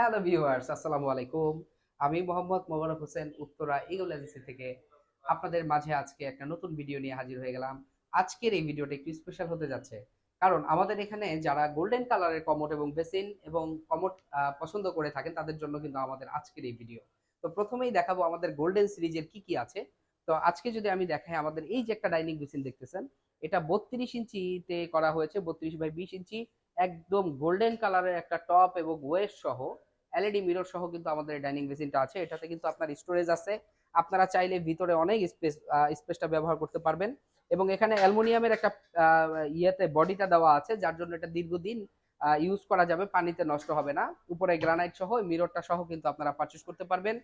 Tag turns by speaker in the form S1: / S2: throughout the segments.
S1: Hello viewers আসসালামু আলাইকুম। আমি মোহাম্মদ মোবারক হোসেন, উত্তরা ইগল এজেন্সি থেকে। আপনাদের মাঝে আজকে একটা নতুন ভিডিও নিয়ে হাজির হয়ে গেলাম। আজকের এই ভিডিওটা একটু স্পেশাল হতে যাচ্ছে। কারণ আমাদের এখানে যারা গোল্ডেন কালারের কমোড এবং বেসিন এবং কমোড পছন্দ করে থাকেন, তাদের জন্য কিন্তু আমাদের আজকের এই ভিডিও তো প্রথমেই দেখাবো আমাদের গোল্ডেন সিরিজের কি কি আছে। তো আজকে যদি আমি দেখাই আমাদের এই যে একটা ডাইনিং বেসিন দেখতেছেন, এটা বত্রিশ ইঞ্চিতে করা হয়েছে, বত্রিশ বাই বিশ ইঞ্চি, একদম গোল্ডেন কালারের একটা টপ এবং ওয়েস্ট সহ। এলইডি মিরর সহ কিন্তু আমাদের ডাইনিং বেসিনটা আছে। এটাতে কিন্তু আপনার স্টোরেজ আছে। আপনারা চাইলে ভিতরে অনেক স্পেস স্পেসটা ব্যবহার করতে পারবেন। এবং এখানে অ্যালুমিনিয়ামের একটা ইয়েতে বডিটা দেওয়া আছে, যার জন্য এটা দীর্ঘদিন ইউজ করা যাবে, পানিতে নষ্ট হবে না। উপরে গ্রানাইট সহ মিররটা সহ কিন্তু আপনারা পারচেস করতে পারবেন।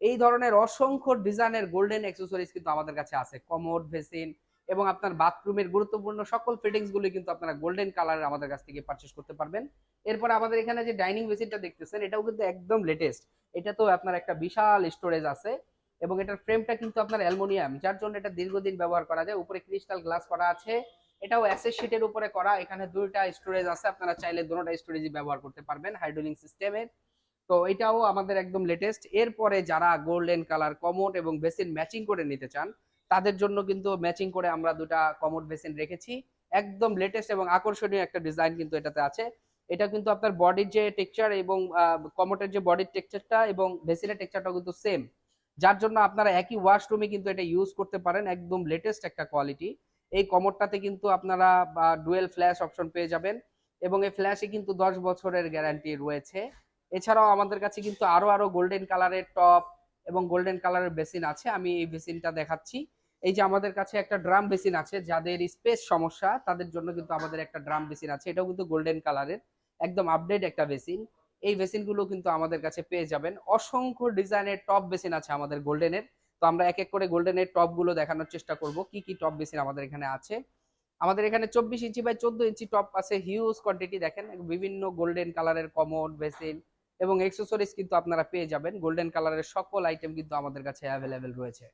S1: এই ধরনের অসংখ্য ডিজাইনের গোল্ডেন অ্যাক্সেসরিজ কিন্তু আমাদের কাছে আছে। কমোড ভেসিন এবং আপনার বাথরুমের গুরুত্বপূর্ণ সকল ফিটিংসগুলো কিন্তু আপনারা গোল্ডেন কালারের আমাদের কাছ থেকে পারচেস করতে পারবেন। এরপর আমাদের এখানে যে ডাইনিং বেসিনটা দেখতেছেন, এটাও কিন্তু একদম লেটেস্ট এটা তো আপনার একটা বিশাল স্টোরেজ আছে এবং এটার ফ্রেমটা কিন্তু আপনার অ্যালুমিনিয়াম, যার জন্য এটা দীর্ঘদিন ব্যবহার করা যায়। উপরে ক্রিস্টাল গ্লাস করা আছে। এটাও অ্যাসেস শিটের উপরে করা। এখানে দুইটা স্টোরেজ আছে, আপনারা চাইলে দুটোটা স্টোরেজই ব্যবহার করতে পারবেন হাইড্রোলিং সিস্টেমের তো এটাও আমাদের একদম লেটেস্ট এরপরে যারা গোল্ডেন কালার কমোড এবং বেসিন ম্যাচিং করে নিতে চান তাদের জন্য কিন্তু ম্যাচিং করে আমরা দুটা কমোড বেসিন রেখেছি। একদম লেটেস্ট এবং আকর্ষণীয় একটা ডিজাইন কিন্তু এটাতে আছে। এটা কিন্তু আপনার বডির যে টেক্সচার এবং কমোটের যে বডির টেক্সচারটা এবং বেসিনের টেক্সচারটাও কিন্তু সেম যার জন্য আপনারা একই ওয়াশরুমে কিন্তু এটা ইউজ করতে পারেন, একদম লেটেস্ট একটা কোয়ালিটি এই কমোডটাতে কিন্তু আপনারা ডুয়েল ফ্ল্যাশ অপশন পেয়ে যাবেন এবং এই ফ্ল্যাশে কিন্তু দশ বছরের গ্যারান্টি রয়েছে। এছাড়াও আমাদের কাছে কিন্তু আরও আরও গোল্ডেন কালারের টপ এবং গোল্ডেন কালারের বেসিন আছে। আমি এই বেসিনটা দেখাচ্ছি। এই যে আমাদের কাছে একটা ড্রাম বেসিন আছে, যাদের স্পেস সমস্যা, তাদের জন্য কিন্তু আমাদের একটা ড্রাম বেসিন আছে। এটাও কিন্তু গোল্ডেন কালারের, একদম আপডেট একটা বেসিন। এই বেসিনগুলো কিন্তু আমাদের কাছে পেয়ে যাবেন। অসংখ্য ডিজাইনের টপ বেসিন আছে আমাদের গোল্ডেনের। তো আমরা এক এক করে গোল্ডেনের টপগুলো দেখানোর চেষ্টা করব, কি কি টপ বেসিন আমাদের এখানে আছে। আমাদের এখানে চব্বিশ ইঞ্চি বাই চোদ্দ ইঞ্চি টপ আছে, হিউজ কোয়ান্টিটি দেখেন, বিভিন্ন গোল্ডেন কালারের কমোড বেসিন এবং এক্সেসরিজ কিন্তু আপনারা পেয়ে যাবেন। গোল্ডেন কালারের সকল আইটেম কিন্তু আমাদের কাছে অ্যাভেলেবেল রয়েছে।